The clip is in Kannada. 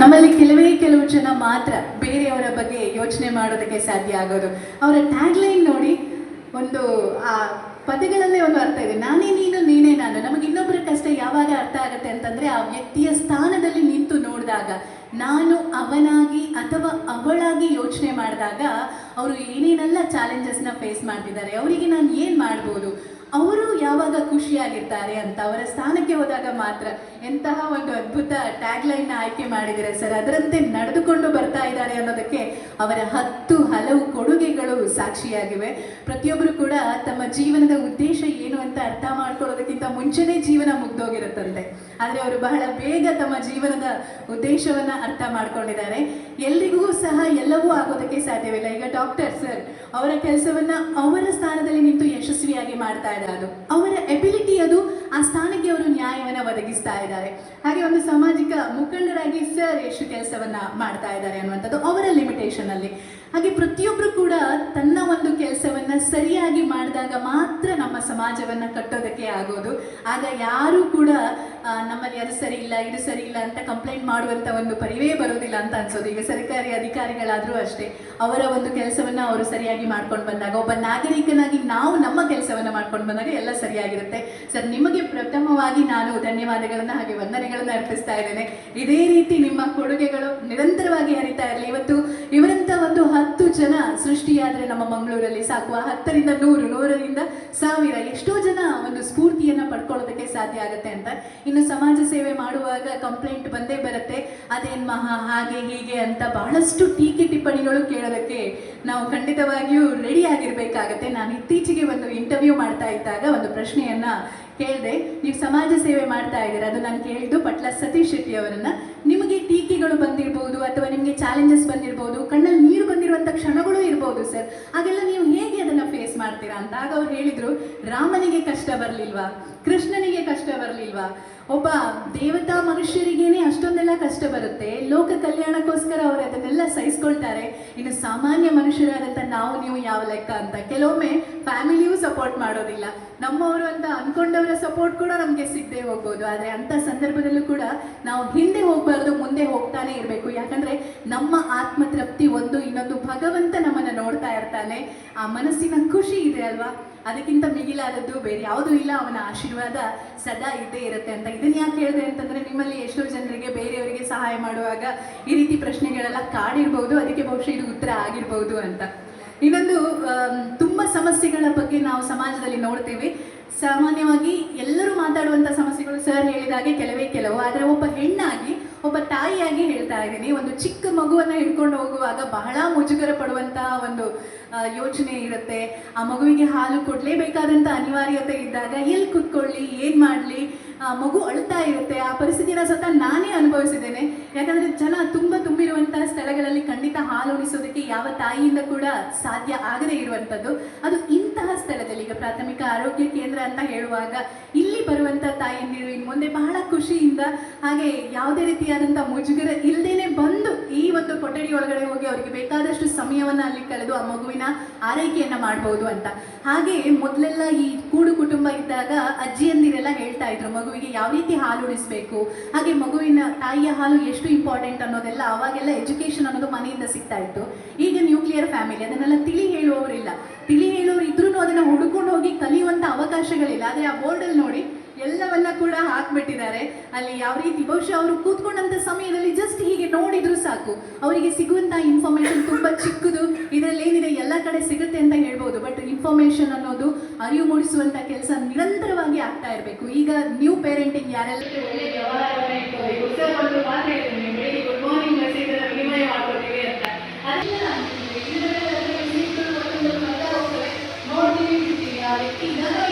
ನಮ್ಮಲ್ಲಿ ಕೆಲವೇ ಕೆಲವು ಜನ ಮಾತ್ರ ಬೇರೆಯವರ ಬಗ್ಗೆ ಯೋಚನೆ ಮಾಡೋದಕ್ಕೆ ಸಾಧ್ಯ ಆಗೋದು. ಅವರ ಟ್ಯಾಗ್ಲೈನ್ ನೋಡಿ ಒಂದು, ಆ, ಪದಗಳಲ್ಲೇ ಒಂದು ಅರ್ಥ ಇದೆ. ನಾನೇ ನೀನು, ನೀನೇ ನಾನು. ನಮಗೆ ಇನ್ನೊಬ್ಬರ ಕಷ್ಟ ಯಾವಾಗ ಅರ್ಥ ಆಗುತ್ತೆ ಅಂತಂದ್ರೆ ಆ ವ್ಯಕ್ತಿಯ ಸ್ಥಾನದಲ್ಲಿ ನಿಂತು ನೋಡಿದಾಗ, ನಾನು ಅವನಾಗಿ ಅಥವಾ ಅವಳಾಗಿ ಯೋಚನೆ ಮಾಡಿದಾಗ ಅವರು ಏನೇನೆಲ್ಲ ಚಾಲೆಂಜಸ್ನ ಫೇಸ್ ಮಾಡ್ತಿದ್ದಾರೆ, ಅವರಿಗೆ ನಾನು ಏನು ಮಾಡ್ಬೋದು? ಅವರು ಯಾವಾಗ ಖುಷಿಯಾಗಿರ್ತಾರೆ ಅಂತ ಅವರ ಸ್ಥಾನಕ್ಕೆ ಹೋದಾಗ ಮಾತ್ರ ಎಂತಹ ಒಂದು ಅದ್ಭುತ ಟ್ಯಾಗ್ ಲೈನ್ ಆಯ್ಕೆ ಮಾಡಿದರೆ ಸರ್? ಅದರಂತೆ ನಡೆದುಕೊಂಡು ಬರ್ತಾ ಇದ್ದಾರೆ ಅನ್ನೋದಕ್ಕೆ ಅವರ ಹತ್ತು ಹಲವು ಕೊಡುಗೆಗಳು ಸಾಕ್ಷಿಯಾಗಿವೆ. ಪ್ರತಿಯೊಬ್ಬರು ಕೂಡ ತಮ್ಮ ಜೀವನದ ಉದ್ದೇಶ ಏನು ಅಂತ ಅರ್ಥ ಮಾಡ್ಕೊಳ್ಳೋದಕ್ಕಿಂತ ಮುಂಚೆನೇ ಜೀವನ ಮುಗ್ದೋಗಿರುತ್ತಂತೆ. ಆದರೆ ಅವರು ಬಹಳ ಬೇಗ ತಮ್ಮ ಜೀವನದ ಉದ್ದೇಶವನ್ನ ಅರ್ಥ ಮಾಡ್ಕೊಂಡಿದ್ದಾರೆ. ಎಲ್ರಿಗೂ ಸಹ ಎಲ್ಲವೂ ಆಗೋದಕ್ಕೆ ಸಾಧ್ಯವಿಲ್ಲ. ಈಗ ಡಾಕ್ಟರ್ ಸರ್, ಅವರ ಕೆಲಸವನ್ನ ಅವರ ಸ್ಥಾನದಲ್ಲಿ ನಿಂತು ಯಶಸ್ವಿಯಾಗಿ ಮಾಡ್ತಾ ಇದ್ದಾರೆ. ಅವರ ಎಬಿಲಿಟಿ ಅದು ಆ ಸ್ಥಾನಕ್ಕೆ ಅವರು ನ್ಯಾಯವನ್ನು ಒದಗಿಸ್ತಾ ಇದ್ದಾರೆ. ಹಾಗೆ ಒಂದು ಸಾಮಾಜಿಕ ಮುಖಂಡರಾಗಿ ಸರ್ ಎಷ್ಟು ಕೆಲಸವನ್ನ ಮಾಡ್ತಾ ಇದ್ದಾರೆ ಅನ್ನುವಂಥದ್ದು ಅವರ ಲಿಮಿಟೇಷನ್ ಅಲ್ಲಿ. ಹಾಗೆ ಪ್ರತಿಯೊಬ್ಬರು ಕೂಡ ತನ್ನ ಒಂದು ಕೆಲಸವನ್ನ ಸರಿಯಾಗಿ ಮಾಡಿದಾಗ ಮಾತ್ರ ನಮ್ಮ ಸಮಾಜವನ್ನ ಕಟ್ಟೋದಕ್ಕೆ ಆಗೋದು. ಆಗ ಯಾರು ಕೂಡ ನಮ್ಮಲ್ಲಿ ಅದು ಸರಿ ಇಲ್ಲ, ಇದು ಸರಿ ಇಲ್ಲ ಅಂತ ಕಂಪ್ಲೇಂಟ್ ಮಾಡುವಂತ ಒಂದು ಪರಿವೇ ಬರೋದಿಲ್ಲ ಅಂತ ಅನ್ಸೋದು. ಈಗ ಸರ್ಕಾರಿ ಅಧಿಕಾರಿಗಳಾದ್ರೂ ಅಷ್ಟೇ, ಅವರ ಒಂದು ಕೆಲಸವನ್ನ ಅವರು ಸರಿಯಾಗಿ ಮಾಡ್ಕೊಂಡು ಬಂದಾಗ, ಒಬ್ಬ ನಾಗರಿಕನಾಗಿ ನಾವು ನಮ್ಮ ಕೆಲಸವನ್ನ ಮಾಡ್ಕೊಂಡು ಬಂದಾಗ ಎಲ್ಲ ಸರಿಯಾಗಿರುತ್ತೆ. ಸರ್, ನಿಮಗೆ ಪ್ರಥಮವಾಗಿ ನಾನು ಧನ್ಯವಾದಗಳನ್ನ ಹಾಗೆ ವಂದನೆಗಳನ್ನ ಅರ್ಪಿಸ್ತಾ ಇದ್ದೇನೆ. ಇದೇ ರೀತಿ ನಿಮ್ಮ ಕೊಡುಗೆಗಳು ನಿರಂತರವಾಗಿ ಹರಿತಾ ಇರಲಿ. ಇವತ್ತು ಜನ ಸೃಷ್ಟಿಯಾದ್ರೆ ನಮ್ಮ ಮಂಗಳೂರಲ್ಲಿ ಸಾಕು. ಆ ಹತ್ತರಿಂದ ನೂರು, ನೂರರಿಂದ ಸಾವಿರ ಎಷ್ಟೋ ಜನ ಒಂದು ಸ್ಫೂರ್ತಿಯನ್ನು ಪಡ್ಕೊಳ್ಳೋದಕ್ಕೆ ಸಾಧ್ಯ ಆಗುತ್ತೆ ಅಂತ. ಇನ್ನು ಸಮಾಜ ಸೇವೆ ಮಾಡುವಾಗ ಕಂಪ್ಲೇಂಟ್ ಬಂದೇ ಬರುತ್ತೆ. ಅದೇನ್ ಮಹಾ, ಹಾಗೆ, ಹೀಗೆ ಅಂತ ಬಹಳಷ್ಟು ಟೀಕೆ ಟಿಪ್ಪಣಿಗಳು ಕೇಳೋದಕ್ಕೆ ನಾವು ಖಂಡಿತವಾಗಿಯೂ ರೆಡಿ ಆಗಿರ್ಬೇಕಾಗತ್ತೆ. ನಾನು ಇತ್ತೀಚೆಗೆ ಒಂದು ಇಂಟರ್ವ್ಯೂ ಮಾಡ್ತಾ ಇದ್ದಾಗ ಒಂದು ಪ್ರಶ್ನೆಯನ್ನ ಕೇಳಿದೆ, ನೀವು ಸಮಾಜ ಸೇವೆ ಮಾಡ್ತಾ ಇದ್ದೀರಾ? ಅದು ನಾನು ಕೇಳಿದ್ದು ಪಟ್ಲ ಸತೀಶ್ ಶೆಟ್ಟಿ ಅವರನ್ನ. ನಿಮಗೆ ಟೀಕೆಗಳು ಬಂದಿರಬಹುದು ಅಥವಾ ನಿಮಗೆ ಚಾಲೆಂಜಸ್ ಬಂದಿರಬಹುದು ಕಣ್ಣಲ್ಲಿ ನೀರು ಬಂದಿರುವಂತ ಕ್ಷಣಗಳು ಇರಬಹುದು ಸರ್ ಹಾಗೆಲ್ಲ ನೀವು ಹೇಗೆ ಅದನ್ನ ಫೇಸ್ ಮಾಡ್ತೀರಾ? ಅಂತ ಆಗ ಅವ್ರು ಹೇಳಿದ್ರು, ರಾಮನಿಗೆ ಕಷ್ಟ ಬರಲಿಲ್ವಾ? ಕೃಷ್ಣನಿಗೆ ಕಷ್ಟ ಬರಲಿಲ್ವಾ? ಒಬ್ಬ ದೇವತಾ ಮನುಷ್ಯರಿಗೇನೆ ಅಷ್ಟೊಂದೆಲ್ಲ ಕಷ್ಟ ಬರುತ್ತೆ. ಲೋಕ ಕಲ್ಯಾಣಕ್ಕೋಸ್ಕರ ಅವರು ಅದನ್ನೆಲ್ಲ ಸಹಿಸ್ಕೊಳ್ತಾರೆ. ಇನ್ನು ಸಾಮಾನ್ಯ ಮನುಷ್ಯರಾದಂಥ ನಾವು, ನೀವು ಯಾವ ಲೆಕ್ಕ ಅಂತ. ಕೆಲವೊಮ್ಮೆ ಫ್ಯಾಮಿಲಿಯೂ ಸಪೋರ್ಟ್ ಮಾಡೋದಿಲ್ಲ. ನಮ್ಮವರು ಅಂತ ಅನ್ಕೊಂಡವರ ಸಪೋರ್ಟ್ ಕೂಡ ನಮಗೆ ಸಿಗದೆ ಹೋಗ್ಬೋದು. ಆದರೆ ಅಂಥ ಸಂದರ್ಭದಲ್ಲೂ ಕೂಡ ನಾವು ಹಿಂದೆ ಹೋಗಬಾರ್ದು, ಮುಂದೆ ಹೋಗ್ತಾನೆ ಇರಬೇಕು. ಯಾಕಂದ್ರೆ ನಮ್ಮ ಆತ್ಮತೃಪ್ತಿ ಒಂದು, ಇನ್ನೊಂದು ಭಗವಂತ ನಮ್ಮನ್ನ ನೋಡ್ತಾ ಇರ್ತಾನೆ. ಆ ಮನಸ್ಸಿನ ಖುಷಿ ಇದೆ ಅಲ್ವಾ? ಅದಕ್ಕಿಂತ ಮಿಗಿಲಾದದ್ದು ಬೇರೆ ಯಾವುದೂ ಇಲ್ಲ. ಅವನ ಆಶೀರ್ವಾದ ಸದಾ ಇದ್ದೇ ಇರುತ್ತೆ ಅಂತ. ಇದನ್ನು ಯಾಕೆ ಹೇಳಿದೆ ಅಂತಂದ್ರೆ, ನಿಮ್ಮಲ್ಲಿ ಎಷ್ಟೋ ಜನರಿಗೆ ಬೇರೆಯವರಿಗೆ ಸಹಾಯ ಮಾಡುವಾಗ ಈ ರೀತಿ ಪ್ರಶ್ನೆಗಳೆಲ್ಲ ಕಾಡಿರ್ಬೋದು. ಅದಕ್ಕೆ ಬಹುಶಃ ಇದು ಉತ್ತರ ಆಗಿರ್ಬೋದು ಅಂತ. ಇನ್ನೊಂದು ತುಂಬಾ ಸಮಸ್ಯೆಗಳ ಬಗ್ಗೆ ನಾವು ಸಮಾಜದಲ್ಲಿ ನೋಡ್ತೇವೆ. ಸಾಮಾನ್ಯವಾಗಿ ಎಲ್ಲರೂ ಮಾತಾಡುವಂಥ ಸಮಸ್ಯೆಗಳು ಸರ್ ಹೇಳಿದಾಗೆ ಕೆಲವೇ ಕೆಲವು. ಆದರೆ ಒಬ್ಬ ಹೆಣ್ಣಾಗಿ ಒಬ್ಬ ತಾಯಿಯಾಗಿ ಹೇಳ್ತಾ ಇದ್ದೀನಿ. ಒಂದು ಚಿಕ್ಕ ಮಗುವನ್ನು ಹಿಡ್ಕೊಂಡು ಹೋಗುವಾಗ ಬಹಳ ಮುಜುಗರ ಪಡುವಂತಹ ಒಂದು ಯೋಚನೆ ಇರುತ್ತೆ. ಆ ಮಗುವಿಗೆ ಹಾಲು ಕೊಡ್ಲೇಬೇಕಾದಂತ ಅನಿವಾರ್ಯತೆ ಇದ್ದಾಗ ಎಲ್ಲಿ ಕುತ್ಕೊಳ್ಳಿ, ಏನ್ ಮಾಡ್ಲಿ ಮಗು ಅಳ್ತಾ ಇರುತ್ತೆ. ಆ ಪರಿಸ್ಥಿತಿನ ಸ್ವತಃ ನಾನೇ ಅನುಭವಿಸಿದ್ದೇನೆ. ಯಾಕಂದ್ರೆ ಜನ ತುಂಬಾ ತುಂಬಿರುವಂತಹ ಸ್ಥಳಗಳಲ್ಲಿ ಖಂಡಿತ ಹಾಲು ಉಣಿಸೋದಕ್ಕೆ ಯಾವ ತಾಯಿಯಿಂದ ಕೂಡ ಸಾಧ್ಯ ಆಗದೇ ಇರುವಂತದ್ದು ಅದು ಇಂತಹ ಸ್ಥಳದಲ್ಲಿ ಈಗ ಪ್ರಾಥಮಿಕ ಆರೋಗ್ಯ ಕೇಂದ್ರ ಅಂತ ಹೇಳುವಾಗ ಇಲ್ಲಿ ಬರುವಂತ ತಾಯಿಯಂದಿರು ಇನ್ನು ಮುಂದೆ ಬಹಳ ಖುಷಿಯಿಂದ ಹಾಗೆ ಯಾವುದೇ ರೀತಿಯಾದಂತಹ ಮುಜುಗರ ಇಲ್ಲದೇನೆ ಬಂದು ಈ ಒಂದು ಕೊಠಡಿ ಒಳಗಡೆ ಹೋಗಿ ಅವರಿಗೆ ಬೇಕಾದಷ್ಟು ಸಮಯವನ್ನ ಅಲ್ಲಿ ಕಳೆದು ಆ ಮಗುವಿನ ಆರೈಕೆಯನ್ನ ಮಾಡಬಹುದು ಅಂತ. ಹಾಗೆ ಮೊದಲೆಲ್ಲ ಈ ಕೂಡು ಕುಟುಂಬ ಇದ್ದಾಗ ಅಜ್ಜಿಯಂದಿರೆಲ್ಲ ಹೇಳ್ತಾ ಇದ್ರು, ಮಗುವಿಗೆ ಯಾವ ರೀತಿ ಹಾಲು ಉಡಿಸ್ಬೇಕು ಹಾಗೆ ಮಗುವಿನ ತಾಯಿಯ ಹಾಲು ಎಷ್ಟು ಇಂಪಾರ್ಟೆಂಟ್ ಅನ್ನೋದೆಲ್ಲ ಅವಾಗೆಲ್ಲ ಎಜುಕೇಶನ್ ಅನ್ನೋದು ಮನೆಯಿಂದ ಸಿಗ್ತಾ ಇತ್ತು. ಈಗ ನ್ಯೂಕ್ಲಿಯರ್ ಫ್ಯಾಮಿಲಿ ಅದನ್ನೆಲ್ಲ ತಿಳಿ ಹೇಳುವವರಿಲ್ಲ. ತಿಳಿ ಹೇಳೋರು ಇದ್ರೂ ಅದನ್ನ ಹುಡುಕೊಂಡು ಹೋಗಿ ಕಲಿಯುವಂತ ಅವಕಾಶಗಳಿಲ್ಲ. ಆದ್ರೆ ಆ ಬೋರ್ಡಲ್ಲಿ ನೋಡಿ ಎಲ್ಲವನ್ನ ಕೂಡ ಹಾಕ್ಬಿಟ್ಟಿದ್ದಾರೆ. ಅಲ್ಲಿ ಯಾವ ರೀತಿ ಬಹುಶಃ ಅವರು ಕೂತ್ಕೊಂಡಂತ ಸಮಯದಲ್ಲಿ ಜಸ್ಟ್ ಹೀಗೆ ನೋಡಿದ್ರು ಸಾಕು. ಅವರಿಗೆ ಸಿಗುವಂತ ಇನ್ಫಾರ್ಮೇಶನ್ ತುಂಬಾ ಚಿಕ್ಕದು. ಇದರಲ್ಲಿ ಏನಿದೆ? ಎಲ್ಲ ಕಡೆ ಸಿಗುತ್ತೆ ಅಂತ ಹೇಳ್ಬೋದು. ಬಟ್ ಇನ್ಫಾರ್ಮೇಶನ್ ಅನ್ನೋದು ಅರಿವು ಮೂಡಿಸುವಂತ ಕೆಲಸ ನಿರಂತರವಾಗಿ ಆಗ್ತಾ ಇರಬೇಕು. ಈಗ ನ್ಯೂ ಪೇರೆಂಟಿಂಗ್ ಯಾರೆಲ್ಲ ಅಂತ.